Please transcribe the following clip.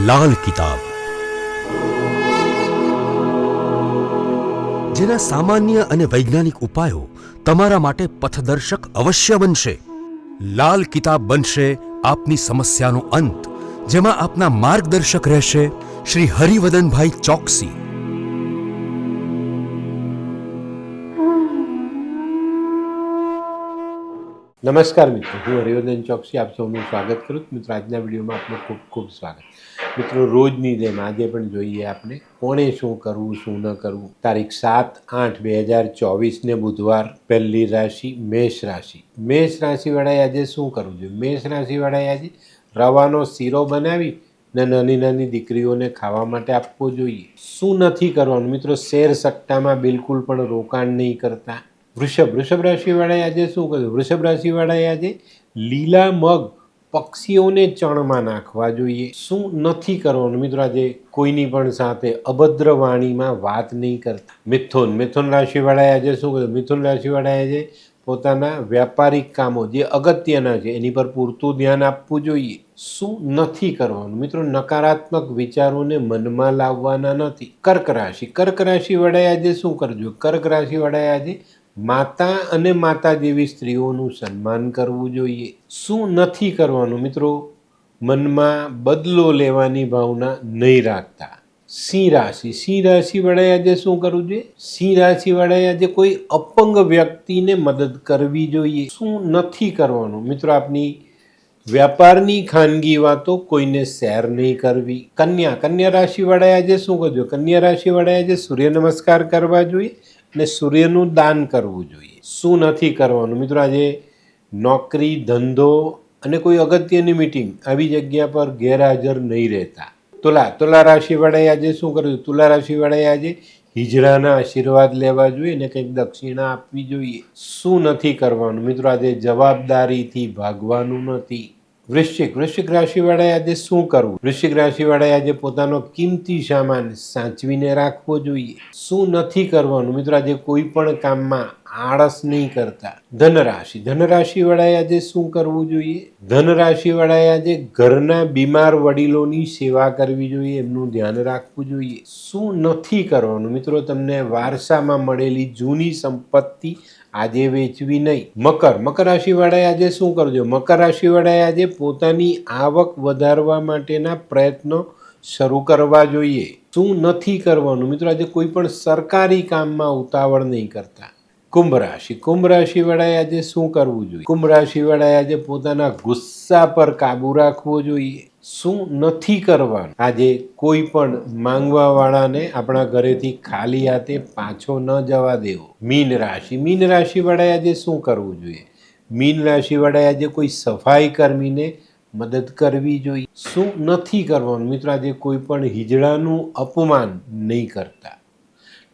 લાલ કિતાબ જેના સામાન્ય અને વૈજ્ઞાનિક ઉપાયો તમારા માટે પથદર્શક અવશ્ય બનશે લાલ કિતાબ બનશે આપની સમસ્યાનો અંત જેમાં આપના માર્ગદર્શક રહેશે શ્રી હરિવદનભાઈ ચોકસી નમસ્કાર મિત્રો હું હરિવર્ધન ચોકસી આપ સૌનું સ્વાગત કરું છું મિત્રો આજના વિડીયોમાં આપનું ખૂબ ખૂબ સ્વાગત મિત્રો, રોજની જેમ આજે પણ જોઈએ આપણે, કોણે શું કરવું, શું ન કરવું? તારીખ સાત આઠ બે હજાર ચોવીસને બુધવાર પહેલી રાશિ, મેષ રાશિ. મેષ રાશિવાળાએ આજે શું કરવું જોઈએ? મેષ રાશિવાળાએ આજે રવાનો શીરો બનાવી ને નાની નાની દીકરીઓને ખાવા માટે આપવો જોઈએ. શું નથી કરવાનું? મિત્રો, શેર સટ્ટામાં બિલકુલ પણ રોકાણ નહીં કરતા. વૃષભ વૃષભ રાશિવાળાએ આજે શું કર્યું? વૃષભ રાશિવાળાએ આજે લીલા મગ પક્ષીઓને ચણમાં નાખવા જોઈએ. શું નથી કરવાનું? મિત્રો, આજે કોઈની પણ સાથે અભદ્ર વાણીમાં વાત નહીં કરતા. મિથુન. મિથુન રાશિવાળાએ આજે શું કર્યું? મિથુન રાશિવાળાએ આજે પોતાના વ્યાપારિક કામો, જે અગત્યના છે, એની પર પૂરતું ધ્યાન આપવું જોઈએ. શું નથી કરવાનું? મિત્રો, નકારાત્મક વિચારોને મનમાં લાવવાના નથી. કર્ક રાશિ. કર્ક રાશિ વડાએ આજે શું કરજો કર્ક રાશિ વડાએ આજે માતા અને માતા જેવી સ્ત્રીઓનું સન્માન કરવું જોઈએ. શું નથી કરવાનું મિત્રો? મનમાં બદલો લેવાની ભાવના નહીં રાખતા. સિંહ રાશિ. સિંહ રાશિવાળાએ આજે શું કરવું જોઈએ? સિંહ રાશિવાળાએ આજે કોઈ અપંગ વ્યક્તિને મદદ કરવી જોઈએ. શું નથી કરવાનું? મિત્રો, આપની વ્યાપારની ખાનગી વાતો કોઈને શેર નહીં કરવી. કન્યા. કન્યા રાશિવાળાએ આજે શું કરજો કન્યા રાશિવાળાએ આજે સૂર્ય નમસ્કાર કરવા જોઈએ. અને સૂર્યનું દાન કરવું જોઈએ. શું નથી કરવાનું? મિત્રો, આજે નોકરી, ધંધો અને કોઈ અગત્યની મિટિંગ આવી જગ્યા પર ગેરહાજર નહીં રહેતા. તુલા તુલા રાશિવાળાએ આજે શું કર્યું? તુલા રાશિવાળાએ આજે હિજડાના આશીર્વાદ લેવા જોઈએ ને કંઈક દક્ષિણા આપવી જોઈએ. શું નથી કરવાનું? મિત્રો, આજે જવાબદારીથી ભાગવાનું નથી. વૃશ્ચિક. વૃશ્ચિક રાશિવાળાએ આજે શું કરવું? વૃશ્ચિક રાશિવાળાએ આજે પોતાનો કિંમતી સામાન સાચવીને રાખવો જોઈએ. શું નથી કરવાનું? મિત્રો, આજે કોઈ પણ કામમાં આળસ નહીં કરતા. ધનરાશિ. ધનરાશિ વાળાએ આજે શું કરવું જોઈએ? ધનરાશિ વાળાએ આજે ઘરના બીમાર વડીલોની સેવા કરવી જોઈએ, એમનું ધ્યાન રાખવું જોઈએ. શું નથી કરવાનું? મિત્રો, તમને વારસામાં મળેલી જૂની સંપત્તિ આજે વેચવી નહીં. મકર. મકર રાશિ વાળાએ આજે શું કરજો મકર રાશિ વાળાએ આજે પોતાની આવક વધારવા માટેના પ્રયત્નો શરૂ કરવા જોઈએ. શું નથી કરવાનું? મિત્રો, આજે કોઈ પણ સરકારી કામમાં ઉતાવળ નહીં કરતા. કુંભ રાશિ કુંભ રાશિ વાળાએ આજે શું કરવું જોઈએ? કુંભ રાશિ વાળાએ આજે પોતાના ગુસ્સા પર કાબુ રાખવો જોઈએ. શું નથી કરવાનું? આજે કોઈ પણ માંગવા વાળાને આપણા ઘરેથી ખાલી હાથે પાછો ન જવા દેવો. મીન રાશિ. મીન રાશિ વાળાએ આજે શું કરવું જોઈએ? મીન રાશિ વાળાએ આજે કોઈ સફાઈ કર્મીને મદદ કરવી જોઈએ. શું નથી કરવાનું? મિત્રો, આજે કોઈ પણ હિજડાનું અપમાન નહીં કરતા.